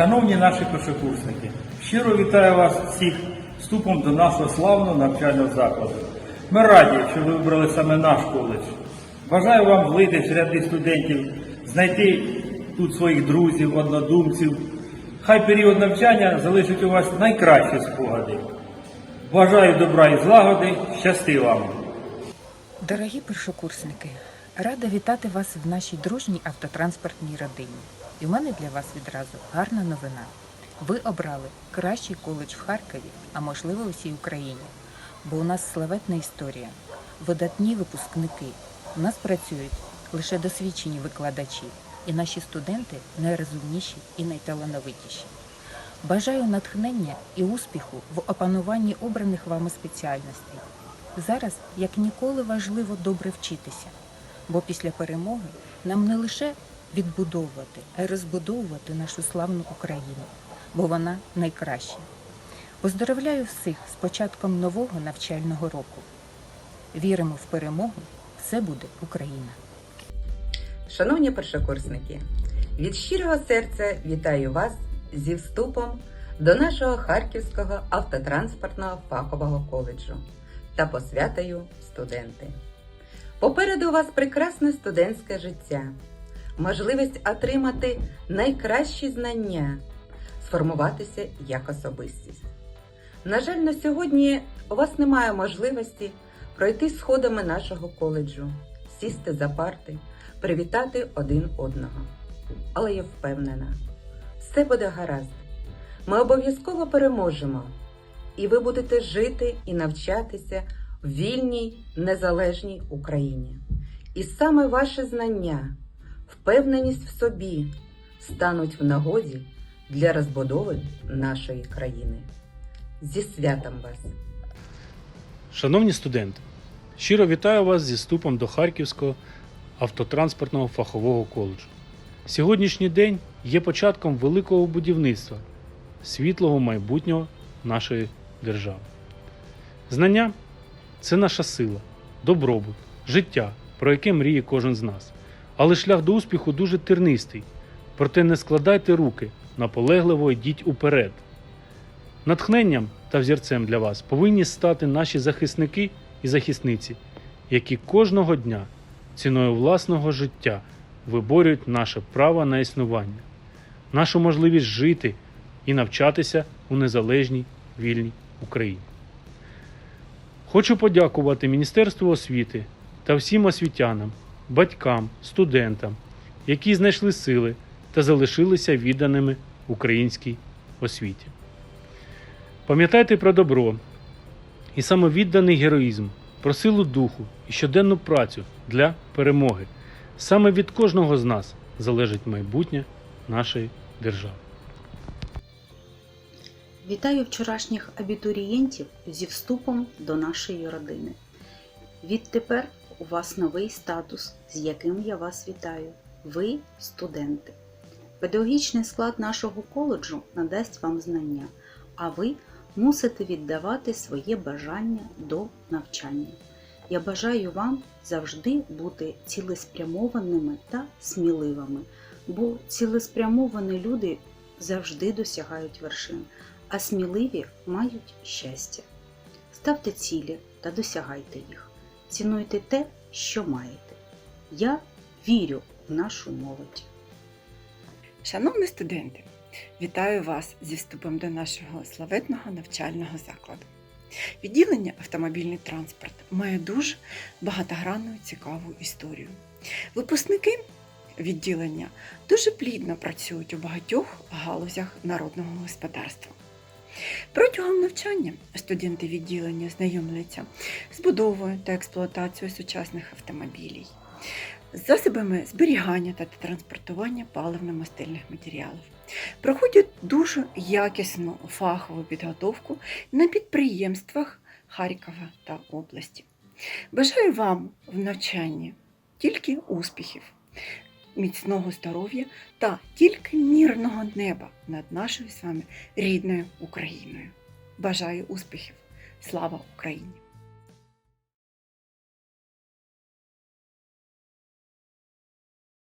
Шановні наші першокурсники, щиро вітаю вас всіх вступом до нашого славного навчального закладу. Ми раді, що ви вибрали саме наш коледж. Бажаю вам влитись в ряди студентів, знайти тут своїх друзів, однодумців. Хай період навчання залишить у вас найкращі спогади. Бажаю добра і злагоди, щасти вам! Дорогі першокурсники, рада вітати вас в нашій дружній автотранспортній родині. І в мене для вас відразу гарна новина. Ви обрали кращий коледж в Харкові, а можливо у всій Україні. Бо у нас славетна історія, видатні випускники. У нас працюють лише досвідчені викладачі, і наші студенти найрозумніші і найталановитіші. Бажаю натхнення і успіху в опануванні обраних вами спеціальностей. Зараз як ніколи важливо добре вчитися, бо після перемоги нам не лише відбудовувати, розбудовувати нашу славну Україну, бо вона найкраща. Поздоровляю всіх з початком нового навчального року. Віримо в перемогу, все буде Україна! Шановні першокурсники, від щирого серця вітаю вас зі вступом до нашого Харківського автотранспортного фахового коледжу та посвятою студенти. Попереду у вас прекрасне студентське життя, можливість отримати найкращі знання, сформуватися як особистість. На жаль, на сьогодні у вас немає можливості пройти сходами нашого коледжу, сісти за парти, привітати один одного. Але я впевнена, все буде гаразд. Ми обов'язково переможемо, і ви будете жити і навчатися в вільній, незалежній Україні. І саме ваші знання, впевненість в собі стануть в нагоді для розбудови нашої країни. Зі святом вас! Шановні студенти, щиро вітаю вас зі вступом до Харківського автотранспортного фахового коледжу. Сьогоднішній день є початком великого будівництва світлого майбутнього нашої держави. Знання це наша сила, добробут, життя, про яке мріє кожен з нас. Але шлях до успіху дуже тернистий. Проте не складайте руки, наполегливо йдіть уперед. Натхненням та взірцем для вас повинні стати наші захисники і захисниці, які кожного дня ціною власного життя виборюють наше право на існування, нашу можливість жити і навчатися у незалежній вільній Україні. Хочу подякувати Міністерству освіти та всім освітянам, батькам, студентам, які знайшли сили та залишилися відданими українській освіті. Пам'ятайте про добро і самовідданий героїзм, про силу духу і щоденну працю для перемоги. Саме від кожного з нас залежить майбутнє нашої держави. Вітаю вчорашніх абітурієнтів зі вступом до нашої родини. Відтепер у вас новий статус, з яким я вас вітаю. Ви студенти. Педагогічний склад нашого коледжу надасть вам знання, а ви мусите віддавати своє бажання до навчання. Я бажаю вам завжди бути цілеспрямованими та сміливими, бо цілеспрямовані люди завжди досягають вершин, а сміливі мають щастя. Ставте цілі та досягайте їх. Цінуйте те, що маєте. Я вірю в нашу молодь. Шановні студенти, вітаю вас зі вступом до нашого славетного навчального закладу. Відділення автомобільний транспорт має дуже багатогранну цікаву історію. Випускники відділення дуже плідно працюють у багатьох галузях народного господарства. Протягом навчання студенти відділення знайомляться з будовою та експлуатацією сучасних автомобілів, з засобами зберігання та транспортування паливно-мастильних матеріалів. Проходять дуже якісну фахову підготовку на підприємствах Харкова та області. Бажаю вам в навчанні тільки успіхів, міцного здоров'я та тільки мирного неба над нашою з вами рідною Україною. Бажаю успіхів! Слава Україні!